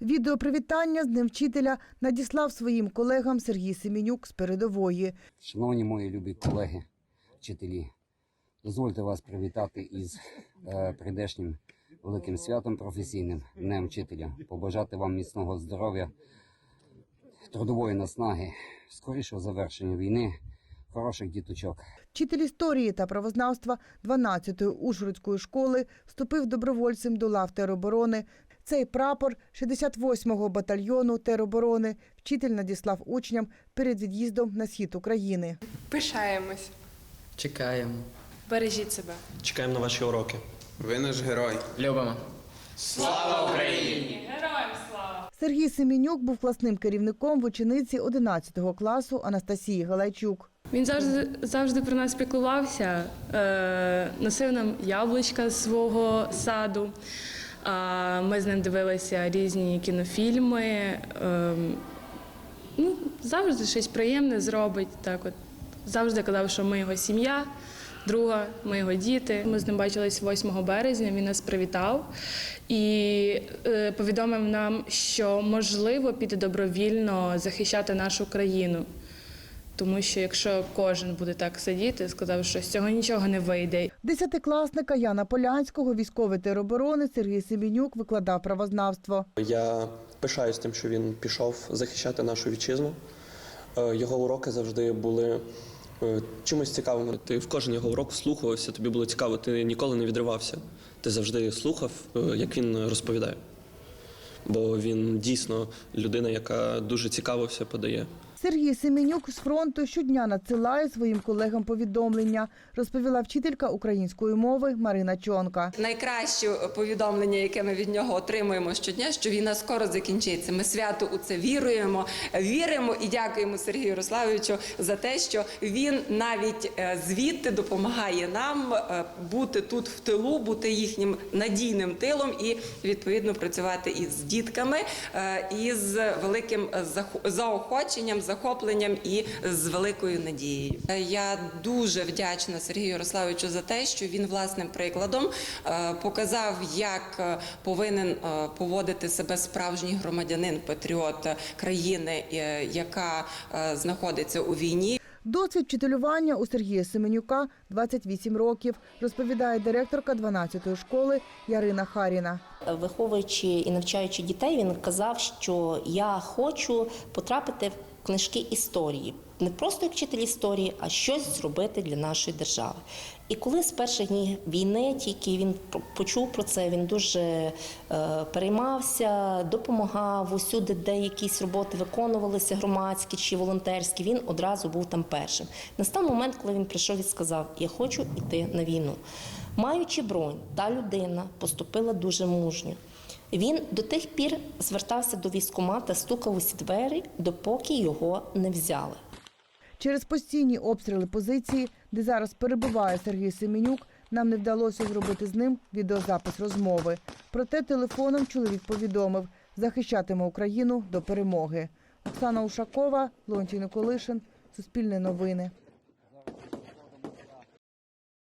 Відео привітання з Днем вчителя надіслав своїм колегам Сергій Семенюк з передової. Шановні мої любі колеги, вчителі, дозвольте вас привітати із е, прийдешнім великим святом професійним Днем вчителя. Побажати вам міцного здоров'я, трудової наснаги, скорішого завершення війни, хороших діточок. Вчитель історії та правознавства 12-ї Ужгородської школи вступив добровольцем до лав тероборони. Цей прапор 68-го батальйону тероборони вчитель надіслав учням перед від'їздом на схід України. Пишаємось. Чекаємо. Бережіть себе. Чекаємо на ваші уроки. Ви наш герой. Любимо. Слава Україні! Героям слава! Сергій Семенюк був класним керівником в учениці 11 класу Анастасії Галайчук. Він завжди завжди про нас піклувався, е, носив нам яблучка з свого саду. Ми з ним дивилися різні кінофільми. Е, ну, завжди щось приємне зробить. Так от. Завжди казав, що ми його сім'я, друга, ми його діти. Ми з ним бачились 8 березня. Він нас привітав і е, повідомив нам, що можливо піти добровільно захищати нашу країну. Тому що якщо кожен буде так сидіти, сказав, що з цього нічого не вийде. Десятикласника Яна Полянського, військовий тероборони Сергій Семенюк викладав правознавство. Я пишаюсь тим, що він пішов захищати нашу вітчизну. Е, Його уроки завжди були е, чимось цікавими. Ти в кожен його урок вслухувався, тобі було цікаво, ти ніколи не відривався. Ти завжди слухав, е, як він розповідає. Бо він дійсно людина, яка дуже цікаво все подає. Сергій Семенюк з фронту щодня надсилає своїм колегам повідомлення, розповіла вчителька української мови Марина Чонка. Найкраще повідомлення, яке ми від нього отримуємо щодня, що війна скоро закінчиться. Ми свято у це віруємо, віримо і дякуємо Сергію Ярославовичу за те, що він навіть е, звідти допомагає нам е, бути тут в тилу, бути їхнім надійним тилом і відповідно працювати із дітками, е, із великим заохоченням, захопленням і з великою надією. Е, Я дуже вдячна Сергію Ярославовичу за те, що він власним прикладом е, показав, як е, повинен поводити себе справжній громадянин, патріот країни, яка знаходиться у війні. Досвід вчителювання у Сергія Семенюка 28 років, розповідає директорка 12-ї школи Ярина Харіна. Виховуючи і навчаючи дітей, він казав, що я хочу потрапити в книжки історії. Не просто як вчитель історії, а щось зробити для нашої держави. І коли з перших днів війни тільки він почув про це, він дуже е, переймався, допомагав усюди, де якісь роботи виконувалися громадські чи волонтерські. Він одразу був там першим. Настав момент, коли він прийшов і сказав: Я хочу йти на війну. Маючи бронь, та людина поступила дуже мужньо. Він до тих пір звертався до військкомата, стукав усі двері, допоки його не взяли. Через постійні обстріли позиції, де зараз перебуває Сергій Семенюк, нам не вдалося зробити з ним відеозапис розмови. Проте телефоном чоловік повідомив, захищатиме Україну до перемоги. Оксана Ушакова, Леонтій Николишин, Суспільне новини.